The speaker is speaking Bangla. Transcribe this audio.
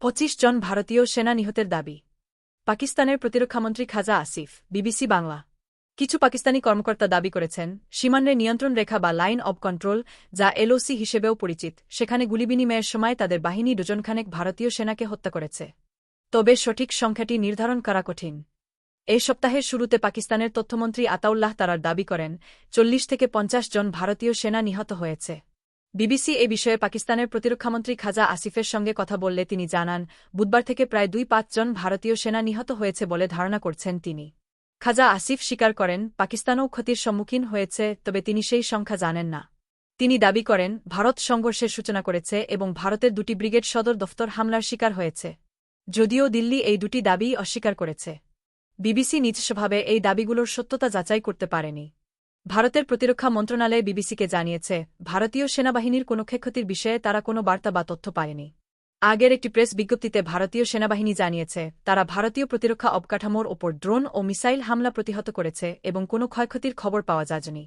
পঁচিশ জন ভারতীয় সেনা নিহতের দাবি। পাকিস্তানের প্রতিরক্ষামন্ত্রী খাজা আসিফ, বিবিসি বাংলা। কিছু পাকিস্তানি কর্মকর্তা দাবি করেছেন সীমান্তের নিয়ন্ত্রণ রেখা বা লাইন অব কন্ট্রোল, যা এলওসি হিসেবেও পরিচিত, সেখানে গুলি বিনিময়ের সময় তাদের বাহিনী ডজনখানেক ভারতীয় সেনাকে হত্যা করেছে। তবে সঠিক সংখ্যাটি নির্ধারণ করা কঠিন। এই সপ্তাহের শুরুতে পাকিস্তানের তথ্যমন্ত্রী আতাউল্লাহ তারার দাবি করেন, চল্লিশ থেকে পঞ্চাশ জন ভারতীয় সেনা নিহত হয়েছে। বিবিসি এ বিষয়ে পাকিস্তানের প্রতিরক্ষামন্ত্রী খাজা আসিফের সঙ্গে কথা বললে তিনি জানান, বুধবার থেকে প্রায় দুই পাঁচজন ভারতীয় সেনা নিহত হয়েছে বলে ধারণা করছেন তিনি। খাজা আসিফ স্বীকার করেন, পাকিস্তানও ক্ষতির সম্মুখীন হয়েছে, তবে তিনি সেই সংখ্যা জানেন না। তিনি দাবি করেন, ভারত সংঘর্ষের সূচনা করেছে এবং ভারতের দুটি ব্রিগেড সদর দফতর হামলার শিকার হয়েছে। যদিও দিল্লি এই দুটি দাবি অস্বীকার করেছে। বিবিসি নিজস্বভাবে এই দাবিগুলোর সত্যতা যাচাই করতে পারেনি। ভারতের প্রতিরক্ষা মন্ত্রণালয় বিবিসিকে জানিয়েছে, ভারতীয় সেনাবাহিনীর কোনো ক্ষয়ক্ষতির বিষয়ে তারা কোনো বার্তা বা তথ্য পায়নি। আগের একটি প্রেস বিজ্ঞপ্তিতে ভারতীয় সেনাবাহিনী জানিয়েছে, তারা ভারতীয় প্রতিরক্ষা অবকাঠামোর ওপর ড্রোন ও মিসাইল হামলা প্রতিহত করেছে এবং কোনো ক্ষয়ক্ষতির খবর পাওয়া যায়নি।